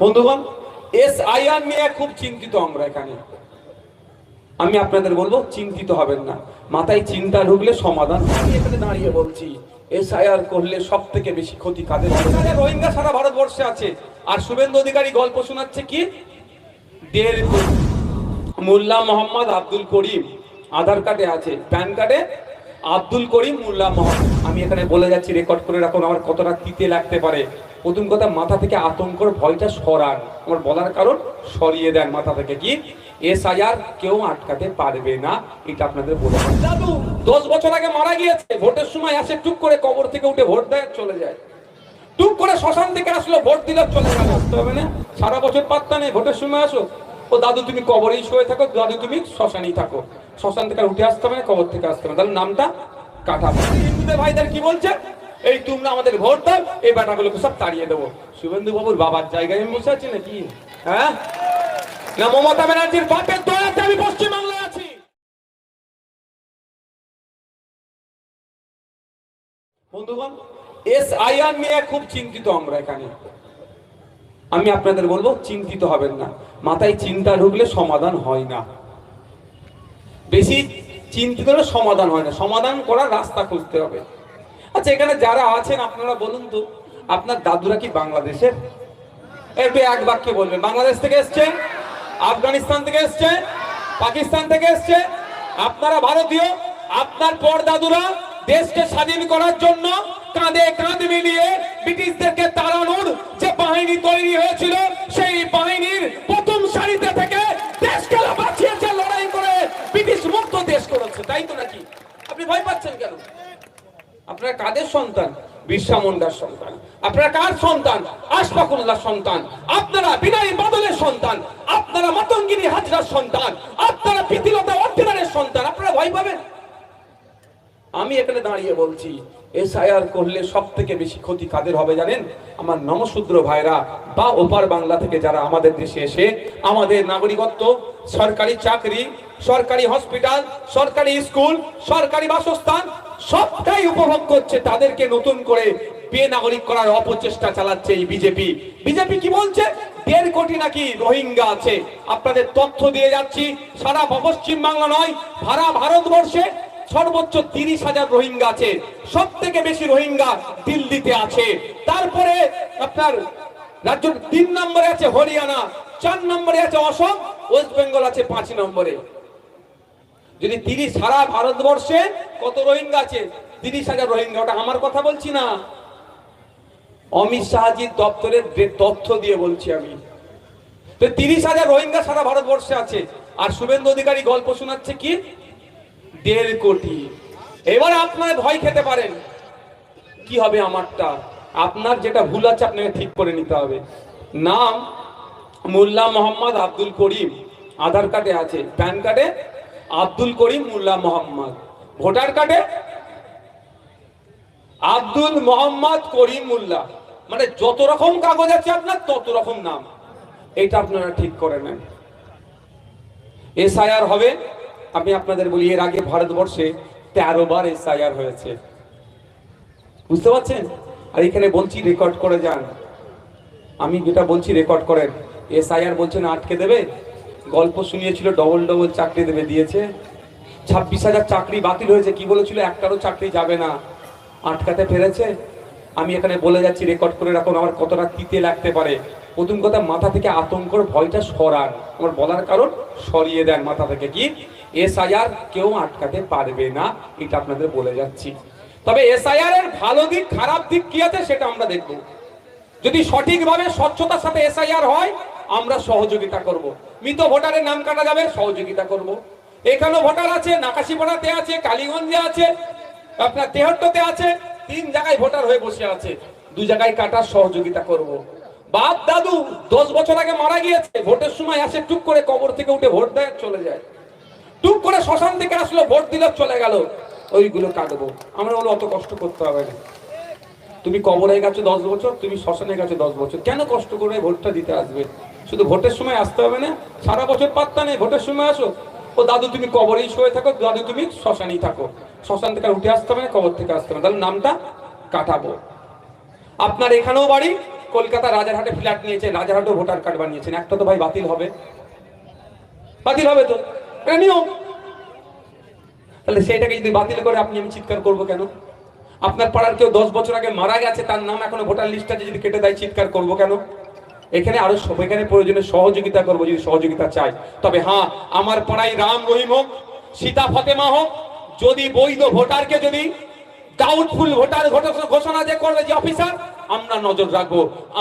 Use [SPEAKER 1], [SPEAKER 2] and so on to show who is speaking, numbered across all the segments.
[SPEAKER 1] বন্ধুগণ S IR নিয়ে খুব চিন্তিত আমরা এখানে। আমি আপনাদের বলব, চিন্তিত হবেন না। মাথায় চিন্তা ঢুকলে সমাধান। আমি এখানে দাঁড়িয়ে বলছি এসআইআর করলে সব থেকে বেশি ক্ষতি কাদের? রোহিঙ্গা সারা ভারতবর্ষে আছে। আর শুভেন্দু অধিকারী গল্প শোনাচ্ছে কি? দেড়। মোল্লা মোহাম্মদ আব্দুল করিম আধার কার্ডে আছে, প্যান কার্ডে আব্দুল করিম মোল্লা মোহাম্মদ আমি এখানে বলে যাচ্ছি রেকর্ড করে রাখুন আমার কতটা তিতে লাগতে পারে। প্রথম কথা, মাথা থেকে আতঙ্কর ভয়টা সরান। আমার বলার কারণ, সরিয়ে দেন মাথা থেকে কি? এসআইআর কেউ আটকাতে পারবে না, এটা আপনাদের বলে। দাদু, দশ বছর আগে মারা গিয়েছে, ভোটের সময় আসে টুক করে কবর থেকে উঠে ভোট দেয়, চলে যায়। টুক করে শ্মশান থেকে আসলো, ভোট দিলে, চলে গেল। না? সারা বছর পাত্তা নেই, ভোটের সময় আসো ও দাদু তুমি কবরেই শুয়ে থাকো, দাদু তুমি শ্মশানেই থাকো। শ্মশান থেকে উঠে আসতে হবে না, কবর থেকে আসতে হবে তাহলে নামটা কাটাবো হিন্দুদের ভাইদের কি বলছে? এই তোমরা আমাদের ভোট দাও, এই বেটাগুলোকে সব তাড়িয়ে দেবো। শুভেন্দু বাবুর বাবার জায়গায় আমি বসে আছি নাকি? হ্যাঁ? না, মমতা ব্যানার্জির বাপের দয়াতে আমি পশ্চিমবাংলায় আছি। বন্ধুগণ এস আইআর নিয়ে খুব চিন্তিত আমরা এখানে। আমি আপনাদের বলব, চিন্তিত হবেন না। মাথায় চিন্তা ঢুকলে সমাধান হয় না। বেশি চিন্তিত হলে সমাধান হয় না। সমাধান করার রাস্তা খুঁজতে হবে। আচ্ছা এখানে যারা আছেন, আপনারা বলুন তো, আপনার দাদুরা কি বাংলাদেশের? একটু এক বাক্যে বলবেন। বাংলাদেশ থেকে এসছে আফগানিস্তান থেকে এসছে পাকিস্তান থেকে এসছে আপনারা ভারতীয়? আপনার পর দাদুরা দেশকে স্বাধীন করার জন্য কাঁধে কাঁধ মিলিয়ে ব্রিটিশদেরকে তাড়ানোর যে বাহিনী তৈরি হয়েছিল, সেই বাহিনীর প্রথম সারিতে থেকে দেশকে বাঁচিয়েছে, লড়াই করে ব্রিটিশ মুক্ত দেশ করেছে, তাই তো নাকি? আপনি ভয় পাচ্ছেন কেন? আপনারা কাদের সন্তান? সন্তান। আপনারা কার সন্তান? সন্তান। আপনারা বিনয় বাদলের সন্তান। আপনারা হাজরার সন্তান। আপনারা প্রীতিলতা অর্থিনারের সন্তান। আপনারা ভয় পাবেন? আমি এখানে দাঁড়িয়ে বলছি এসআইআর করলে সব থেকে বেশি ক্ষতি কাদের হবে জানেন? আমার নমশূদ্র ভাইরা, বা ওপার বাংলা থেকে যারা আমাদের দেশে এসে আমাদের নাগরিকত্ব, সরকারি চাকরি, সরকারি হসপিটাল, সরকারি স্কুল, সরকারি বাসস্থান, সবটাই উপভোগ করছে, তাদেরকে নতুন করে বেনাগরিক করার অপচেষ্টা চালাচ্ছে এই বিজেপি। বিজেপি কি বলছে? দেড় কোটি নাকি রোহিঙ্গা আছে। আপনাদের তথ্য দিয়ে যাচ্ছি, সারা পশ্চিম বাংলা নয়, সারা ভারতবর্ষে সর্বোচ্চ তিরিশ হাজার রোহিঙ্গা আছে। সব থেকে বেশি রোহিঙ্গা দিল্লিতে আছে। তারপরে আপনার রাজ্য তিন নম্বরে আছে হরিয়ানা, চার নম্বরে আছে অসম, ওয়েস্ট বেঙ্গল আছে পাঁচ নম্বরে। যদি তিরিশ সারা ভারতবর্ষে কত রোহিঙ্গা আছে? তিরিশ হাজার রোহিঙ্গা, ওটা আমার কথা বলছি না। অমিত শাহজির দপ্তরের যে- তথ্য দিয়ে বলছি আমি। তো তিরিশ হাজার রোহিঙ্গা সারা ভারতবর্ষে আছে। আর শুভেন্দু অধিকারী গল্প শোনাচ্ছে কি? দেড় কোটি। এবার আপনার ভয় খেতে পারেন। কি হবে আমারটা? আপনার যেটা ভুল আছে আপনাকে ঠিক করে নিতে হবে। নাম মোল্লা মোহাম্মদ আব্দুল করিম। আধার কার্ডে আছে। প্যান কার্ডে আব্দুল করিম মোল্লা মোহাম্মদ। ভোটার কার্ডে আব্দুল মোহাম্মদ করিম মোল্লা। মানে যত রকম কাগজ আছে আপনার, তত রকম নাম। এটা আপনারা ঠিক করে নেন। এসআইআর হবে। আমি আপনাদের বলি, এর আগে ভারতবর্ষে তেরো বার এসআইআর হয়েছে। বুঝতে পারছেন? আর এখানে বলছি রেকর্ড করে যান। আমি যেটা বলছি রেকর্ড করেন। এসআইআর বলছেন আটকে দেবে, গল্প শুনিয়েছিল ডবল ডবল চাকরি দেবে, দিয়েছে। ছাব্বিশ হাজার চাকরি বাতিল হয়েছে, কি বলেছিল? একটারও চাকরি যাবে না। আটকাতে পেরেছে আমি এখানে বলে যাচ্ছি, রেকর্ড করে রাখুন, আমার কতটা তিতে লাগতে পারে। প্রথম কথা, মাথা থেকে আতঙ্কর ভয়টা সরান। আমার বলার কারণ, সরিয়ে দেন মাথা থেকে। কি? এসআইআর কেউ আটকাতে পারবে না, এটা আপনাদের বলে যাচ্ছি। তবে এসআইআর এর ভালো দিক, খারাপ দিক কি আছে সেটা আমরা দেখব। যদি সঠিকভাবে স্বচ্ছতার সাথে এসআইআর হয়, আমরা সহযোগিতা করব। মৃত ভোটারের নাম কাটা যাবে, সহযোগিতা করব। এখানেও ভোটার আছে, নাকাশিপাড়াতে আছে, কালীগঞ্জে আছে, আপনার তেহট্টতে আছে, তিন জায়গায় ভোটার হয়ে বসে আছে। দু জায়গায় কাটার সহযোগিতা করব। বাপ দাদু দশ বছর আগে মারা গিয়েছে, ভোটের সময় আসে টুক করে কবর থেকে উঠে ভোট দেয়, চলে যায়। টুক করে শ্মশান থেকে আসলো, ভোট দিলে, চলে গেল। ওইগুলো কাটবো। আমরা বলো অত কষ্ট করতে হবে না। তুমি কবরে গেছো দশ বছর, তুমি শ্মশানে গেছো দশ বছর। কেন কষ্ট করে ভোটটা দিতে আসবে? শুধু ভোটের সময় আসতে হবে না, সারা বছর পাত্তা নেই, ভোটের সময় আসো। ও দাদু, তুমি কবরেই শুয়ে থাকো, দাদু, তুমি শ্মশানেই থাকো। শ্মশান থেকে উঠে আসতে হবে না, কবর থেকে আসতে হবে তাহলে নামটা কাটাবো। আপনার এখানেও বাড়ি, কলকাতা রাজারহাটে ফ্ল্যাট নিয়েছেন রাজারহাটে ভোটার কার্ড বানিয়েছেন। একটা তো ভাই বাতিল হবে। বাতিল হবে তো? এটা নিয়ম তাহলে সেটাকে যদি বাতিল করে আপনি আমি চিৎকার করব কেন? আপনার পাড়ার কেউ দশ বছর আগে মারা গেছে, তার নাম এখনও ভোটার লিস্ট আছে, যদি কেটে দেয় চিৎকার করব কেন? এখানে আরও এখানে প্রয়োজনে সহযোগিতা করব যদি সহযোগিতা চাই। তবে হ্যাঁ আমার পাড়ায় রাম রহিম হোক, সীতা ফতেমা হোক, যদি বৈধ ভোটারকে যদি ডাউটফুল ভোটার ঘোষণা যে করবে যে অফিসার আমরা নজর রাখব,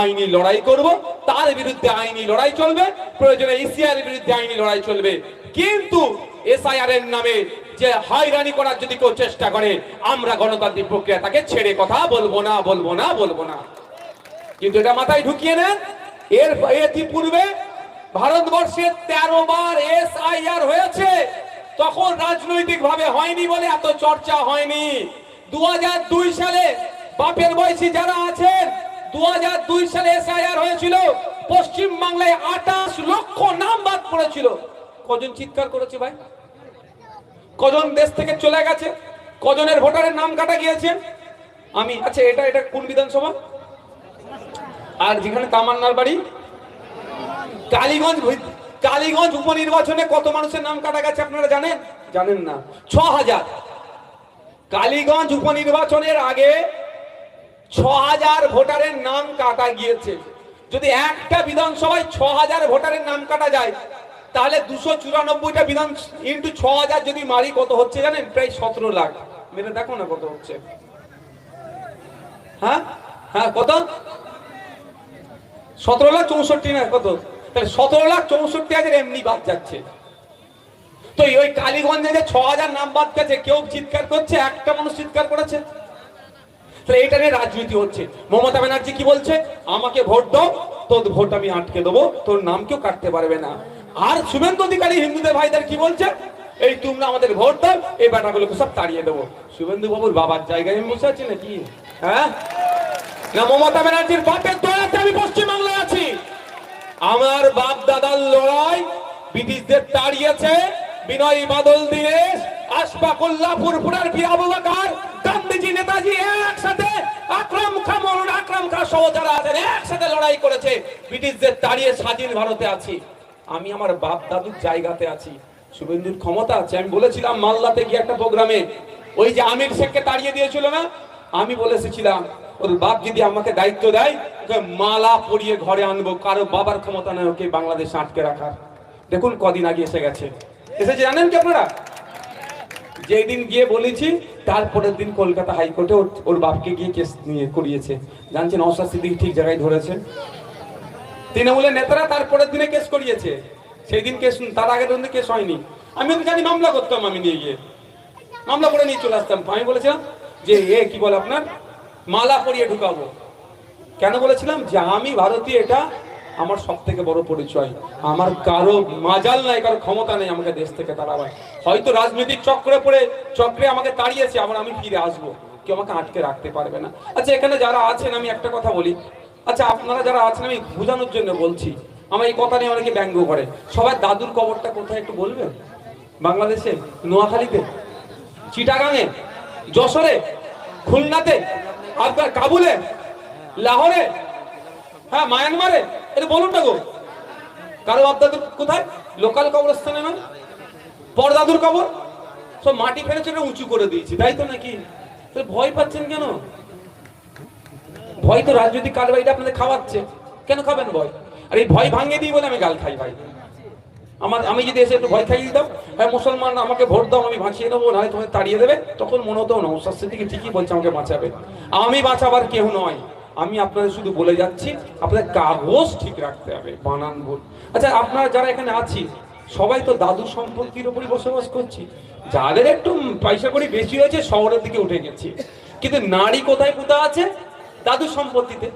[SPEAKER 1] আইনি লড়াই করব, তার বিরুদ্ধে আইনি লড়াই চলবে, প্রয়োজনে ইসিআর বিরুদ্ধে আইনি লড়াই চলবে। কিন্তু এসআইআর এর নামে যে হয়রানি করার যদি কেউ চেষ্টা করে, আমরা গণতান্ত্রিক প্রক্রিয়া তাকে ছেড়ে কথা বলব না বলব না বলব না। কিন্তু এটা মাথায় ঢুকিয়ে নেন। এর ইতিপূর্বে ভারতবর্ষে তেরো বার এস হয়েছে। তখন রাজনৈতিক ভাবে হয়নি বলে এত চর্চা হয়নি। দু দুই সালে বাপের বয়সী যারা আছেন দু হাজার দুই সালে এসআইআর হয়েছিল। পশ্চিম বাংলায় আঠাশ লক্ষ নাম বাদ পড়েছিল। কজন চিৎকার করেছে ভাই? কজন দেশ থেকে চলে গেছে? কজনের ভোটারের নাম কাটা গিয়েছে? আমি আচ্ছা এটা এটা কোন বিধানসভা? আর যেখানে তামান্নার বাড়ি? কালীগঞ্জ কালীগঞ্জ উপনির্বাচনে কত মানুষের নাম কাটা গেছে আপনারা জানেন? জানেন না। ছ হাজার। কালীগঞ্জ উপনির্বাচনের আগে ছ হাজার ভোটারের নাম কাটা গিয়েছে। যদি একটা বিধানসভায় ছ হাজার ভোটারের নাম কাটা যায় তাহলে দুশো চুরানব্বইটা বিধান ইন্টু ছ হাজার যদি মারি কত হচ্ছে জানেন? প্রায় সতেরো লাখ। মেরে দেখো না কত হচ্ছে। হ্যাঁ? হ্যাঁ কত? সতেরো লাখ চৌষট্টি না, কত? তাহলে সতেরো লাখ চৌষট্টি হাজার এমনি বাদ যাচ্ছে। তো ওই কালীগঞ্জে যে ছ হাজার নাম বাদ গেছে, কেউ চিৎকার করছে? একটা মানুষ চিৎকার করেছে। তাহলে এটা নিয়ে রাজনীতি হচ্ছে। মমতা ব্যানার্জি কি বলছে? আমাকে ভোট দাও, তোর ভোট আমি আটকে দেবো, তোর নাম কেউ কাটতে পারবে না। আর শুভেন্দু অধিকারী হিন্দুদের ভাইদের কি বলছে? এই তোমরা আমাদের ভোট দাও, এই বেটাগুলোকে সব তাড়িয়ে দেবো। শুভেন্দু বাবুর বাবার জায়গায় আমি বসে আছি নাকি? হ্যাঁ? না, মমতা ব্যানার্জির বাপের দয়াতে আমি পশ্চিমবাংলায় আছি। আমার বাপ দাদার লড়াই ব্রিটিশদের তাড়িয়েছে। বিনয় বাদল, দীনেশ, আশফাকুল্লাহ, ফুরফুরার বীর আবু গান্ধীজি, নেতাজি একসাথে আকরাম খা, মৌলানা আকরাম খা সহ যারা আছেন, একসাথে লড়াই করেছে। ব্রিটিশদের তাড়িয়ে স্বাধীন ভারতে আছি। আমি আমার বাপ দাদুর জায়গাতে আছি। শুভেন্দুর ক্ষমতা আছে। আমি বলেছিলাম, মালদাতে গিয়ে একটা প্রোগ্রামে। ওই যে আমির শেখকে তাড়িয়ে দিয়েছিল না? আমি বলে এসেছিলাম, ওর বাপ যদি আমাকে দায়িত্ব দেয় মালা পরিয়ে ঘরে আনব। কারও বাবার ক্ষমতা নেই ওকে বাংলাদেশে আটকে রাখার। দেখুন কদিন আগে এসে গেছে। এসেছে, জানেন কি আপনারা? যেই দিন গিয়ে বলেছি, তারপরের দিন কলকাতা হাইকোর্টে ওর- বাপকে গিয়ে কেস নিয়ে করিয়েছে। জানছেন অশাস্তি সিদ্দিক ঠিক জায়গায় ধরেছে? তৃণমূলের নেতারা তারপরের দিনে কেস করিয়েছে। সেই দিন কেস, তার আগের দিন কেস হয়নি। আমি তো জানি মামলা করতাম আমি নিয়ে গিয়ে। মামলা করে নিয়ে চলে আসতাম। আমি বলেছিলাম যে, এ, কি বলে আপনার? মালা পরিয়ে ঢুকাবো। কেন বলেছিলাম? যে, আমি ভারতীয়, এটা আমার সব থেকে বড় পরিচয়। আমার কারও মাজাল নাই, কারও ক্ষমতা নেই আমাকে দেশ থেকে তাড়াবার। হয়তো রাজনৈতিক চক্রে পড়ে, চক্রে আমাকে তাড়িয়েছে, আবার আমি ফিরে আসব। কেউ আমাকে আটকে রাখতে পারবে না। আচ্ছা এখানে যারা আছেন, আমি একটা কথা বলি। আচ্ছা আপনারা যারা আছেন, আমি বোঝানোর জন্য বলছি। আমার এই কথা নিয়ে অনেকে ব্যঙ্গ করে। সবাই দাদুর কবরটা কোথায় একটু বলবেন? বাংলাদেশে? নোয়াখালীতে? চিটাগাঙে? যশোরে? খুলনাতে? আপনার কাবুলে? লাহোরে? হ্যাঁ মায়ানমারে? এটা বলুন না গো। কারও আপনাদের কোথায়? লোকাল কবরস্থানে না পরদাদুর কবর? সব মাটি ফেলেছে উঁচু করে দিয়েছি। তাই তো নাকি? ভয় পাচ্ছেন কেন? ভয় তো রাজনৈতিক কারবারিটা আপনাদের খাওয়াচ্ছে। কেন খাবেন ভয়? আর এই ভয় ভাঙিয়ে দিই বলে আমি গাল খাই ভাই। আমার, আমি যদি এসে একটু ভয় খাইয়ে দিতাম হ্যাঁ মুসলমান, আমাকে ভোট দাও, আমি বাঁচিয়ে নেব, নাহলে তোমাকে তাড়িয়ে দেবে, তখন মনে হতো, না থেকে ঠিকই বলছে আমাকে বাঁচাবে। আমি বাঁচাবার কেউ নয়। আমি আপনাদের শুধু বলে যাচ্ছি, আপনাদের কাগজ ঠিক রাখতে হবে, বানান ভুল। আচ্ছা আপনারা যারা এখানে আছি, সবাই তো দাদু সম্পত্তির উপরই বসবাস করছি। যাদের একটু পয়সা করি বেশি হয়েছে, শহরের দিকে উঠে গেছি। কিন্তু নারী কোথায় কোথায় আছে? দাদু সম্পত্তিতে।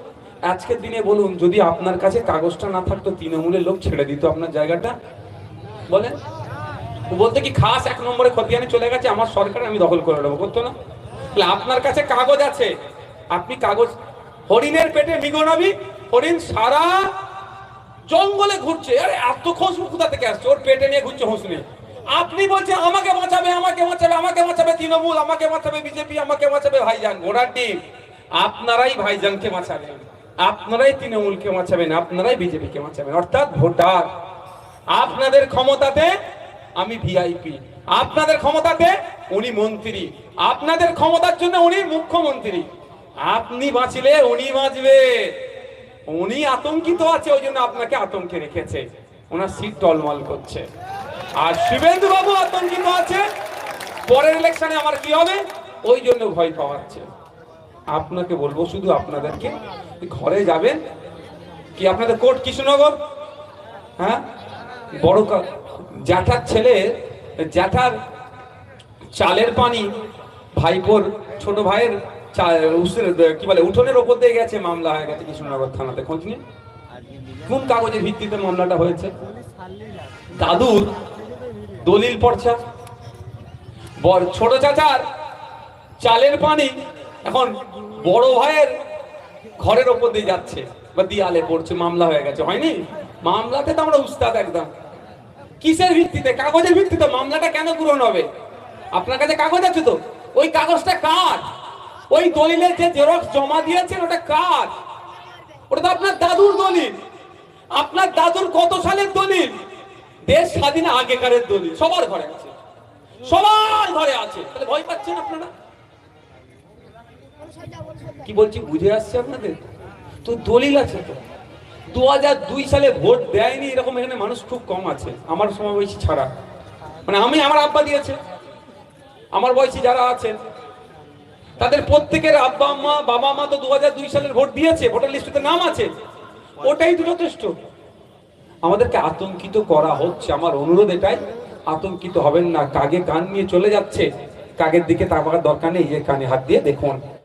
[SPEAKER 1] আজকের দিনে বলুন, যদি আপনার কাছে কাগজটা না থাকতো, তৃণমূলের লোক ছেড়ে দিত আপনার জায়গাটা। বলেন। বলতে কি খাস এক নম্বরে খতিয়ানে চলে গেছে, আমার সরকার আমি দখল করে নেব, করতো না? আপনার কাছে কাগজ আছে। আপনি কাগজ, হরিণের পেটে মিগনাবি, হরিণ সারা জঙ্গলে ঘুরছে। আরে, এত খুশবু কোথা থেকে আসছে? ওর পেটে নিয়ে ঘুরছে হোস নিয়ে। আপনি বলছেন, আমাকে বাঁচাবে আমাকে বাঁচাবে আমাকে বাঁচাবে তৃণমূল, আমাকে বাঁচাবে বিজেপি, আমাকে বাঁচাবে ভাইজান, ঘোড়ার ডিম। আপনারাই ভাইজানকে বাঁচাবেন, আপনারাই তৃণমূলকে বাঁচাবেন, আপনারাই বিজেপিকে বাঁচাবেন। অর্থাৎ ভোটার, আপনাদের ক্ষমতাতে আমি ভিআইপি আপনাদের ক্ষমতাতে উনি মন্ত্রী। আপনাদের ক্ষমতার জন্য উনি মুখ্যমন্ত্রী। আপনি বাঁচলে উনি বাঁচবে। উনি আতঙ্কিত আছে, ওই জন্য আপনাকে আতঙ্কে রেখেছে। ওনার সিট টলমল করছে। আর শিবেন্দু বাবু আতঙ্কিত আছে, পরের ইলেকশনে আমার কি হবে? ওই জন্য ভয় পাওয়াচ্ছে আপনাকে বলব শুধু আপনাদেরকে, ঘরে যাবেন, কি আপনাদের কোর্ট কৃষ্ণনগর? হ্যাঁ? বড় জ্যাঠার ছেলে, জ্যাঠার চালের পানি ভাইপোর ছোট ভাইয়ের কি বলে, উঠোনের ওপর দিয়ে গেছে, মামলা হয়ে গেছে কৃষ্ণনগর থানাতে। খোঁজ নিয়ে কোন কাগজের ভিত্তিতে মামলাটা হয়েছে? দাদুর দলিল পর্চা বর ছোট চাচার চালের পানি এখন বড় ভাইয়ের ঘরের ওপর দিয়ে যাচ্ছে। বা দিয়ালে পড়ছে, মামলা হয়ে গেছে, হয়নি? মামলাতে তো আমরা উস্তাদ একদম। কিসের ভিত্তিতে? কাগজের ভিত্তিতে মামলাটা কেন পূরণ হবে? আপনার কাছে কাগজ আছে তো? ওই কাগজটা কার? ওই দলিলের যে জেরক্স জমা দিয়েছেন, ওটা কার? ওটা তো আপনার দাদুর দলিল। আপনার দাদুর কত সালের দলিল? দেশ স্বাধীন আগেকারের দলিল। সবার ঘরে আছে। সবার ঘরে আছে। তাহলে ভয় পাচ্ছেন আপনারা? কি বলছি, বুঝে আসছে আপনাদের? তো দলিল আছে তো। দু দুই সালে ভোট দেয়নি, এরকম এখানে মানুষ খুব কম আছে, আমার সমাবেশী ছাড়া। মানে আমি, আমার আব্বা দিয়েছে। আমার বয়সী যারা আছেন, তাদের প্রত্যেকের আব্বা আম্মা, বাবা মা তো দু দুই সালের ভোট দিয়েছে, ভোটার লিস্টে নাম আছে। ওটাই তো যথেষ্ট। আমাদেরকে আতঙ্কিত করা হচ্ছে, আমার অনুরোধ এটাই। আতঙ্কিত হবেন না, কাগে কান নিয়ে চলে যাচ্ছে। কাগের দিকে তাকার দরকার নেই, যে কানে হাত দিয়ে দেখুন।